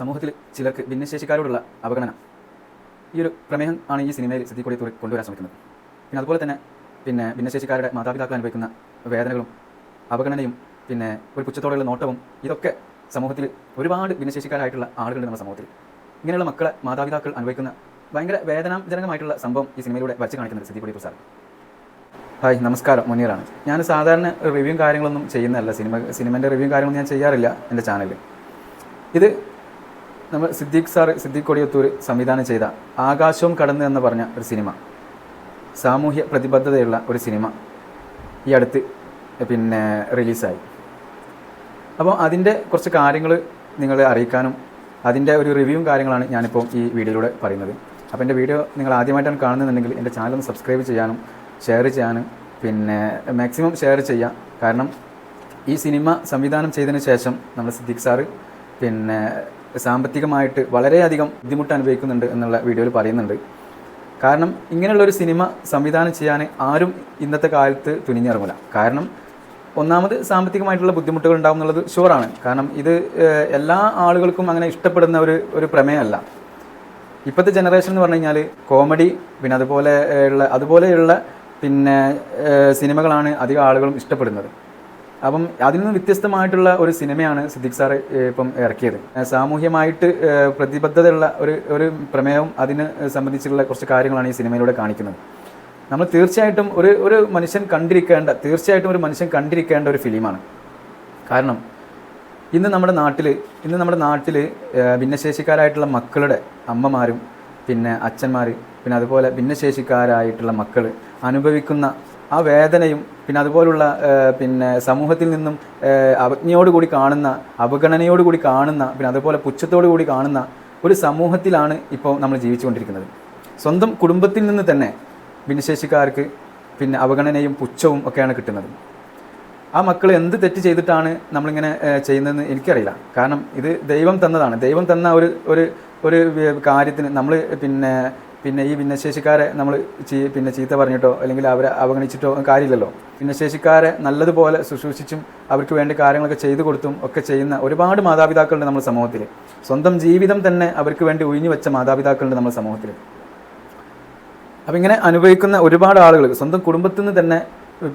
സമൂഹത്തിൽ ചിലർക്ക് ഭിന്നശേഷിക്കാരോടുള്ള അവഗണന ഈ ഒരു പ്രമേഹം ആണ് ഈ സിനിമയിൽ സിദ്ദീഖ് തൂറി കൊണ്ടുവരാൻ ശ്രമിക്കുന്നത്. പിന്നെ അതുപോലെ തന്നെ പിന്നെ ഭിന്നശേഷിക്കാരുടെ മാതാപിതാക്കൾ അനുഭവിക്കുന്ന വേദനകളും അവഗണനയും പിന്നെ ഒരു പുച്ഛത്തോടെയുള്ള നോട്ടവും ഇതൊക്കെ സമൂഹത്തിൽ ഒരുപാട് ഭിന്നശേഷിക്കാരായിട്ടുള്ള ആളുകളുണ്ട് നമ്മുടെ സമൂഹത്തിൽ. ഇങ്ങനെയുള്ള മക്കളെ മാതാപിതാക്കൾ അനുഭവിക്കുന്ന ഭയങ്കര വേദനാജനകമായിട്ടുള്ള സംഭവം ഈ സിനിമയിലൂടെ വരച്ച് കാണിക്കുന്നത് കൂടി സാർ ഹായ് നമസ്കാരം. മുനീറാണ്. ഞാൻ സാധാരണ റിവ്യൂ കാര്യങ്ങളൊന്നും ചെയ്യുന്നതല്ല. സിനിമ സിനിമേന്റെ റിവ്യൂ കാര്യങ്ങളൊന്നും ഞാൻ ചെയ്യാറില്ല എന്റെ ചാനലിൽ. ഇത് നമ്മൾ സിദ്ദീഖ് സാർ സിദ്ദീഖ് കൊടിയത്തൂർ സംവിധാനം ചെയ്ത ആകാശവും കടന്നു എന്ന് പറഞ്ഞ ഒരു സിനിമ. സാമൂഹ്യ പ്രതിബദ്ധതയുള്ള ഒരു സിനിമ ഈ അടുത്ത് പിന്നെ റിലീസായി. അപ്പോൾ അതിന്റെ കുറച്ച് കാര്യങ്ങൾ നിങ്ങളെ അറിയിക്കാനും അതിന്റെ ഒരു റിവ്യൂവും കാര്യങ്ങളാണ് ഞാനിപ്പോൾ ഈ വീഡിയോയിലൂടെ പറയുന്നത്. അപ്പോൾ എന്റെ വീഡിയോ നിങ്ങൾ ആദ്യമായിട്ടാണ് കാണുന്നുണ്ടെങ്കിൽ എന്റെ ചാനൽ ഒന്ന് സബ്സ്ക്രൈബ് ചെയ്യാനും ഷെയർ ചെയ്യാനും പിന്നെ മാക്സിമം ഷെയർ ചെയ്യുക. കാരണം ഈ സിനിമ സംവിധാനം ചെയ്തതിന് ശേഷം നമ്മൾ സിദ്ദീഖ് സാറ് പിന്നെ സാമ്പത്തികമായിട്ട് വളരെയധികം ബുദ്ധിമുട്ട് അനുഭവിക്കുന്നുണ്ട് എന്നുള്ള വീഡിയോയിൽ പറയുന്നുണ്ട്. കാരണം ഇങ്ങനെയുള്ളൊരു സിനിമ സംവിധാനം ചെയ്യാൻ ആരും ഇന്നത്തെ കാലത്ത് തുനിഞ്ഞിറങ്ങില്ല കാരണം ഒന്നാമത് സാമ്പത്തികമായിട്ടുള്ള ബുദ്ധിമുട്ടുകൾ ഉണ്ടാവും എന്നുള്ളത് ഷുവറാണ് കാരണം ഇത് എല്ലാ ആളുകൾക്കും അങ്ങനെ ഇഷ്ടപ്പെടുന്ന ഒരു ഒരു പ്രമേയമല്ല. ഇപ്പോഴത്തെ ജനറേഷൻ എന്ന് പറഞ്ഞു കഴിഞ്ഞാൽ കോമഡി പിന്നെ അതുപോലെ ഉള്ള അതുപോലെയുള്ള പിന്നെ സിനിമകളാണ് അധികം ആളുകളും ഇഷ്ടപ്പെടുന്നത്. അപ്പം അതിൽ നിന്ന് വ്യത്യസ്തമായിട്ടുള്ള ഒരു സിനിമയാണ് സിദ്ദിഖ് സാറ് ഇപ്പം ഇറക്കിയത്. സാമൂഹ്യമായിട്ട് പ്രതിബദ്ധതയുള്ള ഒരു ഒരു പ്രമേയവും അതിന് സംബന്ധിച്ചുള്ള കുറച്ച് കാര്യങ്ങളാണ് ഈ സിനിമയിലൂടെ കാണിക്കുന്നത്. നമ്മൾ തീർച്ചയായിട്ടും ഒരു ഒരു മനുഷ്യൻ കണ്ടിരിക്കേണ്ട തീർച്ചയായിട്ടും ഒരു മനുഷ്യൻ കണ്ടിരിക്കേണ്ട ഒരു ഫിലിമാണ്. കാരണം ഇന്ന് നമ്മുടെ നാട്ടിൽ ഇന്ന് നമ്മുടെ നാട്ടിൽ ഭിന്നശേഷിക്കാരായിട്ടുള്ള മക്കളുടെ അമ്മമാരും പിന്നെ അച്ഛന്മാർ പിന്നെ അതുപോലെ ഭിന്നശേഷിക്കാരായിട്ടുള്ള മക്കൾ അനുഭവിക്കുന്ന ആ വേദനയും പിന്നെ അതുപോലുള്ള പിന്നെ സമൂഹത്തിൽ നിന്നും അവജ്ഞയോട് കൂടി കാണുന്ന അവഗണനയോട് കൂടി കാണുന്ന പിന്നെ അതുപോലെ പുച്ഛത്തോടു കൂടി കാണുന്ന ഒരു സമൂഹത്തിലാണ് ഇപ്പോൾ നമ്മൾ ജീവിച്ചുകൊണ്ടിരിക്കുന്നത്. സ്വന്തം കുടുംബത്തിൽ നിന്ന് തന്നെ ഭിന്നശേഷിക്കാർക്ക് പിന്നെ അവഗണനയും പുച്ഛവും ഒക്കെയാണ് കിട്ടുന്നത്. ആ മക്കൾ എന്ത് തെറ്റ് ചെയ്തിട്ടാണ് നമ്മളിങ്ങനെ ചെയ്യുന്നതെന്ന് എനിക്കറിയില്ല. കാരണം ഇത് ദൈവം തന്നതാണ്. ദൈവം തന്ന ഒരു ഒരു ഒരു കാര്യത്തിന് നമ്മൾ പിന്നെ പിന്നെ ഈ ഭിന്നശേഷിക്കാരെ നമ്മൾ ചീ പിന്നെ ചീത്ത പറഞ്ഞിട്ടോ അല്ലെങ്കിൽ അവരെ അവഗണിച്ചിട്ടോ കാര്യമില്ലല്ലോ. ഭിന്നശേഷിക്കാരെ നല്ലതുപോലെ ശുശ്രൂഷിച്ചും അവർക്ക് വേണ്ടി കാര്യങ്ങളൊക്കെ ചെയ്തു കൊടുത്തും ഒക്കെ ചെയ്യുന്ന ഒരുപാട് മാതാപിതാക്കളുണ്ട് നമ്മുടെ സമൂഹത്തിൽ. സ്വന്തം ജീവിതം തന്നെ അവർക്ക് വേണ്ടി ഒഴിഞ്ഞു വെച്ച മാതാപിതാക്കളുണ്ട് നമ്മുടെ സമൂഹത്തിൽ. അപ്പം ഇങ്ങനെ അനുഭവിക്കുന്ന ഒരുപാട് ആളുകൾ സ്വന്തം കുടുംബത്തിൽ നിന്ന് തന്നെ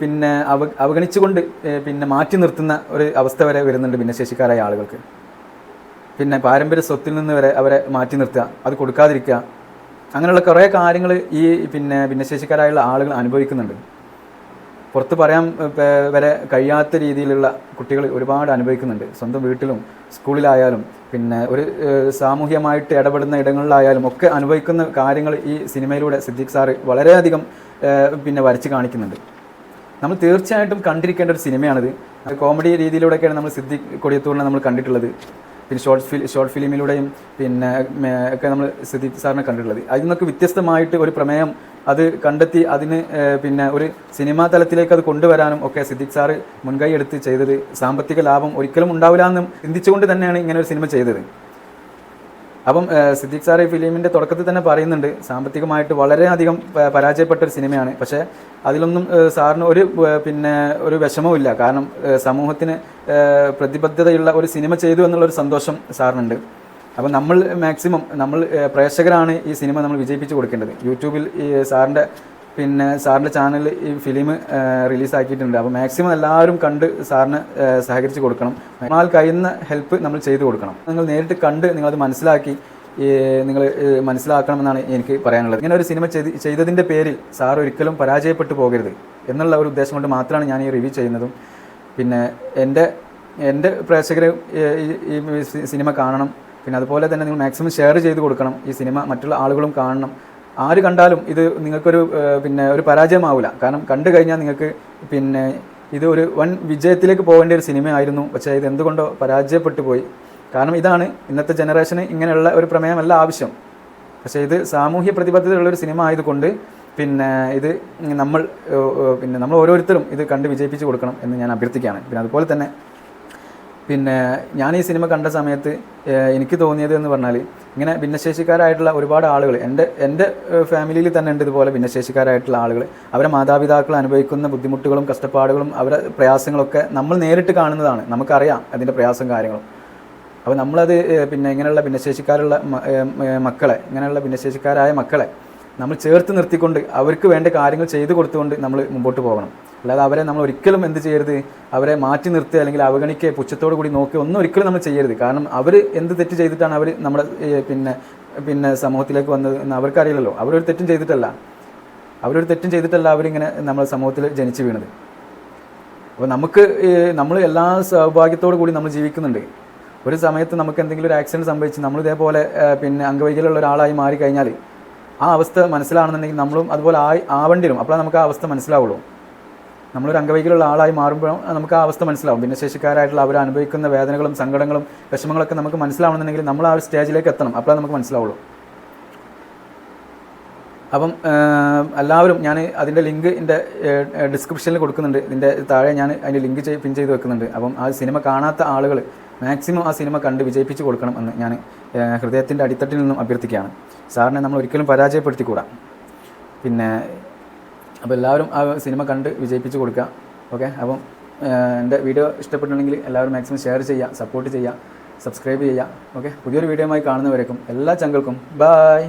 പിന്നെ അവ അവഗണിച്ചുകൊണ്ട് പിന്നെ മാറ്റി നിർത്തുന്ന ഒരു അവസ്ഥ വരെ വരുന്നുണ്ട് ഭിന്നശേഷിക്കാരായ ആളുകൾക്ക്. പിന്നെ പാരമ്പര്യ സ്വത്തിൽ നിന്ന് വരെ അവരെ മാറ്റി നിർത്തുക അത് കൊടുക്കാതിരിക്കുക അങ്ങനെയുള്ള കുറേ കാര്യങ്ങൾ ഈ പിന്നെ ഭിന്നശേഷിക്കാരായുള്ള ആളുകൾ അനുഭവിക്കുന്നുണ്ട്. പുറത്ത് പറയാൻ വരെ കഴിയാത്ത രീതിയിലുള്ള കുട്ടികൾ ഒരുപാട് അനുഭവിക്കുന്നുണ്ട്. സ്വന്തം വീട്ടിലും സ്കൂളിലായാലും പിന്നെ ഒരു സാമൂഹ്യമായിട്ട് ഇടപെടുന്ന ഇടങ്ങളിലായാലും ഒക്കെ അനുഭവിക്കുന്ന കാര്യങ്ങൾ ഈ സിനിമയിലൂടെ സിദ്ദിഖ് സാറ് വളരെയധികം പിന്നെ വരച്ച് കാണിക്കുന്നുണ്ട്. നമ്മൾ തീർച്ചയായിട്ടും കണ്ടിരിക്കേണ്ട ഒരു സിനിമയാണിത്. കോമഡി രീതിയിലൂടെയൊക്കെയാണ് നമ്മൾ സിദ്ദിഖ് കൊടിയത്തൂരിനെ നമ്മൾ കണ്ടിട്ടുള്ളത്. പിന്നെ ഷോർട്ട് ഫിൽ ഷോർട്ട് ഫിലിമിലൂടെയും പിന്നെ ഒക്കെ നമ്മൾ സുദീപ് സാറിനെ കണ്ടിട്ടുള്ളത്. അതിൽ നിന്നൊക്കെ വ്യത്യസ്തമായിട്ട് ഒരു പ്രമേയം അത് കണ്ടെത്തി അതിന് പിന്നെ ഒരു സിനിമാ തലത്തിലേക്ക് അത് കൊണ്ടുവരാനും ഒക്കെ സിദ്ദിഖ് സാറ് മുൻകൈ എടുത്ത് ചെയ്തത്. സാമ്പത്തിക ലാഭം ഒരിക്കലും ഉണ്ടാവില്ല എന്നും ചിന്തിച്ചുകൊണ്ട് തന്നെയാണ് ഇങ്ങനെ ഒരു സിനിമ ചെയ്തത്. അപ്പം സിദ്ദീഖ് സാർ ഈ ഫിലിമിന്റെ തുടക്കത്തിൽ തന്നെ പറയുന്നുണ്ട് സാമ്പത്തികമായിട്ട് വളരെയധികം പരാജയപ്പെട്ട ഒരു സിനിമയാണ്. പക്ഷേ അതിലൊന്നും സാറിന് ഒരു പിന്നെ ഒരു വിഷമവും കാരണം സമൂഹത്തിന് പ്രതിബദ്ധതയുള്ള ഒരു സിനിമ ചെയ്തു എന്നുള്ളൊരു സന്തോഷം സാറിനുണ്ട്. അപ്പം നമ്മൾ മാക്സിമം നമ്മൾ പ്രേക്ഷകരാണ് ഈ സിനിമ നമ്മൾ വിജയിപ്പിച്ച് കൊടുക്കേണ്ടത്. യൂട്യൂബിൽ ഈ സാറിന്റെ പിന്നെ സാറിന്റെ ചാനൽ ഈ ഫിലിം റിലീസാക്കിയിട്ടുണ്ട് അപ്പോൾ മാക്സിമം എല്ലാവരും കണ്ട് സാറിന് സഹകരിച്ച് കൊടുക്കണം. ആൾ കഴിയുന്ന ഹെൽപ്പ് നമ്മൾ ചെയ്തു കൊടുക്കണം. നിങ്ങൾ നേരിട്ട് കണ്ട് നിങ്ങളത് മനസ്സിലാക്കി നിങ്ങൾ മനസ്സിലാക്കണമെന്നാണ് എനിക്ക് പറയാനുള്ളത്. ഇങ്ങനെ ഒരു സിനിമ ചെയ്ത് ചെയ്തതിന്റെ പേരിൽ സാർ ഒരിക്കലും പരാജയപ്പെട്ടു പോകരുത് എന്നുള്ള ഒരു ഉദ്ദേശം കൊണ്ട് മാത്രമാണ് ഞാൻ ഈ റിവ്യൂ ചെയ്യുന്നതും. പിന്നെ എന്റെ എന്റെ പ്രേക്ഷകർ ഈ സിനിമ കാണണം. പിന്നെ അതുപോലെ തന്നെ നിങ്ങൾ മാക്സിമം ഷെയർ ചെയ്ത് കൊടുക്കണം. ഈ സിനിമ മറ്റുള്ള ആളുകളും കാണണം. ആര് കണ്ടാലും ഇത് നിങ്ങൾക്കൊരു പിന്നെ ഒരു പരാജയമാവില്ല കാരണം കണ്ടു കഴിഞ്ഞാൽ നിങ്ങൾക്ക് പിന്നെ ഇത് ഒരു വൻ വിജയത്തിലേക്ക് പോകേണ്ട ഒരു സിനിമയായിരുന്നു. പക്ഷേ ഇത് എന്തുകൊണ്ടോ പരാജയപ്പെട്ടു പോയി. കാരണം ഇതാണ് ഇന്നത്തെ ജനറേഷന് ഇങ്ങനെയുള്ള ഒരു പ്രമേയമല്ല ആവശ്യം. പക്ഷേ ഇത് സാമൂഹ്യ പ്രതിബദ്ധതയുള്ള ഒരു സിനിമ ആയതുകൊണ്ട് പിന്നെ ഇത് നമ്മൾ പിന്നെ നമ്മൾ ഓരോരുത്തരും ഇത് കണ്ട് വിജയിപ്പിച്ച് കൊടുക്കണം എന്ന് ഞാൻ അഭ്യർത്ഥിക്കുകയാണ്. പിന്നെ അതുപോലെ തന്നെ പിന്നെ ഞാൻ ഈ സിനിമ കണ്ട സമയത്ത് എനിക്ക് തോന്നിയത് എന്ന് പറഞ്ഞാൽ ഇങ്ങനെ ഭിന്നശേഷിക്കാരായിട്ടുള്ള ഒരുപാട് ആളുകൾ എന്റെ എന്റെ ഫാമിലിയിൽ തന്നെ ഉണ്ട് ഇതുപോലെ ഭിന്നശേഷിക്കാരായിട്ടുള്ള ആളുകൾ അവരെ മാതാപിതാക്കൾ അനുഭവിക്കുന്ന ബുദ്ധിമുട്ടുകളും കഷ്ടപ്പാടുകളും അവരെ പ്രയാസങ്ങളൊക്കെ നമ്മൾ നേരിട്ട് കാണുന്നതാണ് നമുക്കറിയാം അതിന്റെ പ്രയാസം കാര്യങ്ങളും. അപ്പോൾ നമ്മളത് പിന്നെ ഇങ്ങനെയുള്ള ഭിന്നശേഷിക്കാരുള്ള മക്കളെ ഇങ്ങനെയുള്ള ഭിന്നശേഷിക്കാരായ മക്കളെ നമ്മൾ ചേർത്ത് നിർത്തിക്കൊണ്ട് അവർക്ക് വേണ്ട കാര്യങ്ങൾ ചെയ്തു കൊടുത്തുകൊണ്ട് നമ്മൾ മുമ്പോട്ട് പോകണം. അല്ലാതെ അവരെ നമ്മൾ ഒരിക്കലും എന്ത് ചെയ്യരുത്? അവരെ മാറ്റി നിർത്തുക അല്ലെങ്കിൽ അവഗണിക്കുക പുച്ഛത്തോടു കൂടി നോക്കുക ഒന്നും ഒരിക്കലും നമ്മൾ ചെയ്യരുത്. കാരണം അവർ എന്ത് തെറ്റ് ചെയ്തിട്ടാണ് അവർ നമ്മുടെ പിന്നെ പിന്നെ സമൂഹത്തിലേക്ക് വന്നത് എന്ന് അവർക്കറിയില്ലല്ലോ. അവരൊരു തെറ്റും ചെയ്തിട്ടല്ല. അവരൊരു തെറ്റും ചെയ്തിട്ടല്ല അവരിങ്ങനെ നമ്മുടെ സമൂഹത്തിൽ ജനിച്ചു വീണത്. അപ്പോൾ നമുക്ക് നമ്മൾ എല്ലാ സൗഭാഗ്യത്തോടു കൂടി നമ്മൾ ജീവിക്കുന്നുണ്ട്. ഒരു സമയത്ത് നമുക്ക് എന്തെങ്കിലും ഒരു ആക്സിഡന്റ് സംഭവിച്ച് നമ്മൾ ഇതേപോലെ പിന്നെ അംഗവൈകല്യമുള്ള ഒരാളായി മാറിക്കഴിഞ്ഞാൽ ആ അവസ്ഥ മനസ്സിലാണെന്നുണ്ടെങ്കിൽ നമ്മളും അതുപോലെ ആയി ആവേണ്ടി വരും അപ്പോഴാണ് നമുക്ക് ആ അവസ്ഥ മനസ്സിലാവുള്ളൂ. നമ്മളൊരു അംഗവൈകല്യമുള്ള ആളായി മാറുമ്പോൾ നമുക്ക് ആ അവസ്ഥ മനസ്സിലാവും. ഭിന്നശേഷിക്കാരായിട്ടുള്ള അവർ അനുഭവിക്കുന്ന വേദനകളും സങ്കടങ്ങളും വിഷമങ്ങളൊക്കെ നമുക്ക് മനസ്സിലാവണമെന്നുണ്ടെങ്കിൽ നമ്മൾ ആ ഒരു സ്റ്റേജിലേക്ക് എത്തണം. അപ്പോഴാണ് നമുക്ക് മനസ്സിലാവുള്ളൂ. അപ്പം എല്ലാവരും ഞാൻ അതിന്റെ ലിങ്ക് എന്റെ ഡിസ്ക്രിപ്ഷനിൽ കൊടുക്കുന്നുണ്ട്. ഇതിന്റെ താഴെ ഞാൻ അതിന്റെ ലിങ്ക് പിൻ ചെയ്ത് വെക്കുന്നുണ്ട്. അപ്പം ആ സിനിമ കാണാത്ത ആളുകൾ മാക്സിമം ആ സിനിമ കണ്ട് വിജയിപ്പിച്ച് കൊടുക്കണം എന്ന് ഞാൻ ഹൃദയത്തിന്റെ അടിത്തട്ടിൽ നിന്നും അഭ്യർത്ഥിക്കുകയാണ്. സാറിനെ നമ്മൾ ഒരിക്കലും പരാജയപ്പെടുത്തിക്കൂടാ. പിന്നെ അപ്പോൾ എല്ലാവരും ആ സിനിമ കണ്ട് വിജയിപ്പിച്ച് കൊടുക്കുക ഓക്കെ? അപ്പം എന്റെ വീഡിയോ ഇഷ്ടപ്പെട്ടുണ്ടെങ്കിൽ എല്ലാവരും മാക്സിമം ഷെയർ ചെയ്യുക സപ്പോർട്ട് ചെയ്യുക സബ്സ്ക്രൈബ് ചെയ്യുക ഓക്കെ? പുതിയൊരു വീഡിയോയുമായി കാണുന്നവരേക്കും എല്ലാ ചങ്കൾക്കും ബായ്!